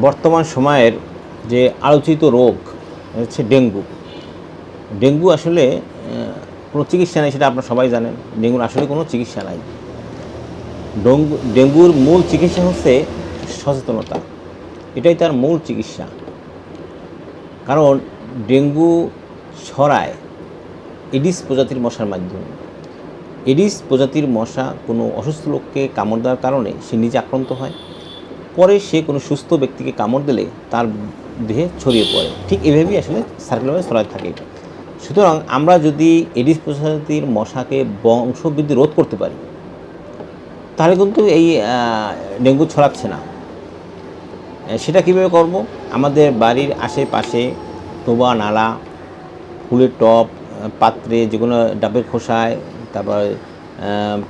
বর্তমান সময়ের যে আলোচিত রোগ হচ্ছে ডেঙ্গু। ডেঙ্গু আসলে কোনো চিকিৎসা নেই, সেটা আপনারা সবাই জানেন। ডেঙ্গুর আসলে কোনো চিকিৎসা নাই। ডেঙ্গু, ডেঙ্গুর মূল চিকিৎসা হচ্ছে সচেতনতা। এটাই তার মূল চিকিৎসা। কারণ ডেঙ্গু ছড়ায় এডিস প্রজাতির মশার মাধ্যমে। এডিস প্রজাতির মশা কোনো অসুস্থ লোককে কামড় দেওয়ার কারণে সে নিজে আক্রান্ত হয়। পরে সে কোনো সুস্থ ব্যক্তিকে কামড় দিলে তার দেহে ছড়িয়ে পড়ে। ঠিক এভাবেই আসলে সার্কুলারে ছড়াতে থাকে সুতরাং আমরা যদি এডিস প্রজাতির মশাকে বংশবৃদ্ধি রোধ করতে পারি তাহলে কিন্তু এই ডেঙ্গু ছড়াচ্ছে না। সেটা কীভাবে করব? আমাদের বাড়ির আশেপাশে ডোবা নালা ফুলের টব আহ, পাত্রে যে কোনো ডাবের খোসায় তারপর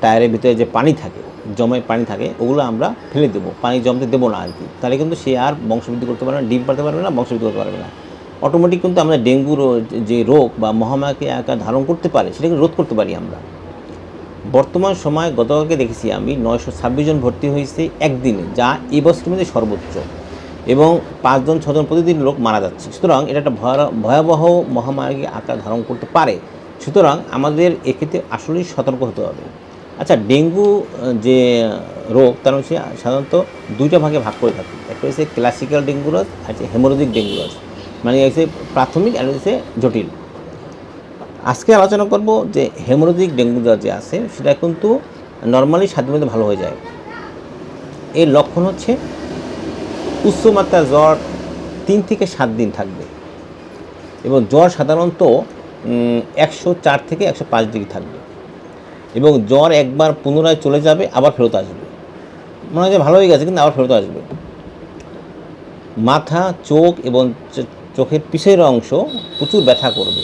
টায়ারের ভিতরে যে পানি থাকে, জমে পানি থাকে, ওগুলো আমরা ফেলে দেবো। পানি জমতে দেবো না আর কি তাহলে কিন্তু সে আর বংশবৃদ্ধি করতে পারবে না, ডিম পারতে পারবে না, বংশবৃদ্ধি করতে পারবে না। অটোমেটিক কিন্তু আমরা ডেঙ্গু রো- যে রোগ বা মহামারীকে আকার ধারণ করতে পারে, সেটাকে রোধ করতে পারি আমরা। বর্তমান সময় গতকালকে দেখেছি আমি, নয়শো ছাব্বিশ জন ভর্তি হয়েছে একদিনে, যা এই বছরের মধ্যে সর্বোচ্চ। এবং পাঁচজন ছজন প্রতিদিন লোক মারা যাচ্ছে। সুতরাং এটা একটা ভয়াবহ মহামারী আকার ধারণ করতে পারে। সুতরাং আমাদের এক্ষেত্রে আসলেই সতর্ক হতে হবে। আচ্ছা ডেঙ্গু যে রোগ, তার হচ্ছে সাধারণত দুইটা ভাগে ভাগ করে থাকে। একটা হচ্ছে ক্লাসিক্যাল ডেঙ্গু রোগ, আর হচ্ছে হেমোরোজিক ডেঙ্গু রোগ। মানে হচ্ছে প্রাথমিক আর হচ্ছে জটিল। আজকে আলোচনা করব যে হেমোরোজিক ডেঙ্গু জ্বর যে আছে, সেটা কিন্তু নর্মালি মধ্যে ভালো হয়ে যায়। এর লক্ষণ হচ্ছে উচ্চমাত্রা জ্বর তিন থেকে সাত দিন থাকবে। এবং জ্বর সাধারণত একশো চার থেকে একশো পাঁচ ডিগ্রি থাকবে। এবং জ্বর একবার পুনরায় চলে যাবে, আবার ফেরত আসবে। মনে হয় যে ভালো হয়ে গেছে, কিন্তু আবার ফেরত আসবে। মাথা, চোখ এবং চোখের পিছের অংশ প্রচুর ব্যথা করবে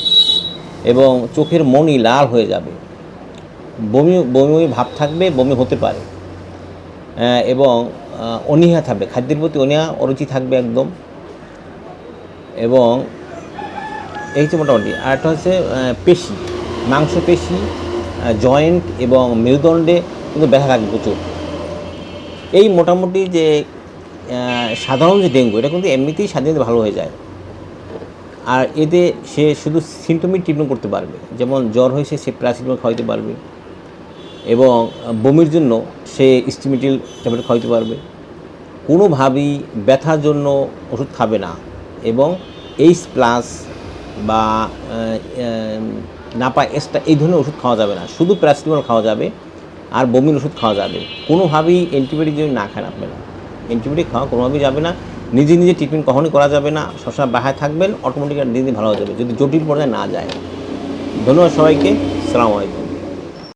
এবং চোখের মনি লাল হয়ে যাবে। বমি বমি বমি ভাব থাকবে, বমি হতে পারে। এবং অনীহা থাকবে, খাদ্যের প্রতি অনীহা, অরুচি থাকবে একদম। এবং এই হচ্ছে মোটামুটি, আর একটা হচ্ছে পেশি, মাংস পেশি জয়েন্ট এবং মেরুদণ্ডে কিন্তু ব্যথা থাকবে প্রচুর। এই মোটামুটি যে সাধারণ যে ডেঙ্গু, এটা কিন্তু এমনিতেই স্বাধীনতা ভালো হয়ে যায়। আর এতে সে শুধু সিমটমিক ট্রিটমেন্ট করতে পারবে, যেমন জ্বর হয়েছে সে প্যারাসিটামল খাওয়াইতে পারবে এবং বমির জন্য সে স্টিমিটিল ট্যাবলেট খাওয়াইতে পারবে। কোনোভাবেই ব্যথার জন্য ওষুধ খাবে না এবং এইচ প্লাস বা নাপা এক্সট্রা এই ধরনের ওষুধ খাওয়া যাবে না। শুধু প্যারাসিটামল খাওয়া যাবে আর বমির ওষুধ খাওয়া যাবে। কোনোভাবেই অ্যান্টিবায়োটিক যদি না খান আপনারা অ্যান্টিবায়োটিক খাওয়া কোনোভাবেই যাবে না। নিজে নিজে ট্রিটমেন্ট কখনই করা যাবে না। সবসময় বাহায় থাকবেন অটোমেটিক দিন ভালো হয়ে যাবে। যদি জটিল পর্যায়ে না যায়। ধন্যবাদ সবাইকে। সালাম আলাইকুম।